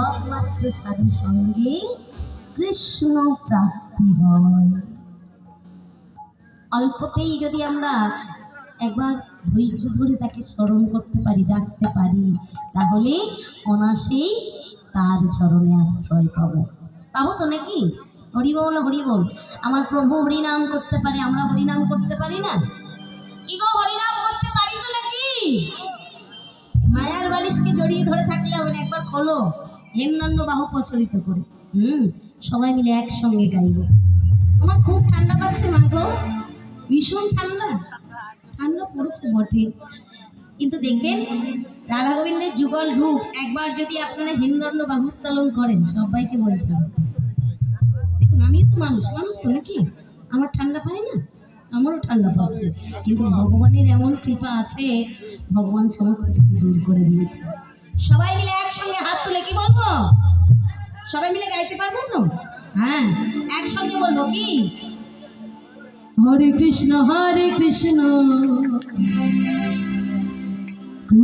একমাত্র সাধু সঙ্গে কৃষ্ণ প্রাপ্তি হয়। অল্পতেই যদি আমরা একবার ধৈর্য ধরে তাকে স্মরণ করতে পারি, ডাকতে পারি, তাহলে অনাসেই তার চরণে আশ্রয় পাবো। পাবো তো নাকি? হরিবল হরিবল, আমার প্রভু হরিনাম করতে পারে, আমরা হরিনাম করতে পারি না? হরিনাম করতে পারি তো নাকি? মায়ার বালিশকে জড়িয়ে ধরে থাকলে হবে একবার খোলো। হেমদণ্ড বাহু প্রচলিত করে। হুম, সবাই মিলে একসঙ্গে গাইব। আমার খুব ঠান্ডা পাচ্ছে মা গো। ভীষণ ঠান্ডা। ঠান্ডা পড়েছে বটে। কিন্তু দেখবেন, রাধা গোবিন্দের যুগল রূপ একবার যদি আপনারা হিমদণ্ড বাহু উত্তোলন করেন, সবাইকে বলছেন দেখুন, আমিও তো মানুষ। মানুষ তো নাকি? আমার ঠান্ডা পায় না? আমারও ঠান্ডা পাচ্ছে কিন্তু ভগবানের এমন কৃপা আছে, ভগবান সমস্ত কিছু দূর করে দিয়েছে। সবাই মিলে একসঙ্গে হাত তুলে কি বলব? সবাই মিলে গাইতে পারব তো? হ্যাঁ একসঙ্গে বলব কি? হরে কৃষ্ণ হরে কৃষ্ণ।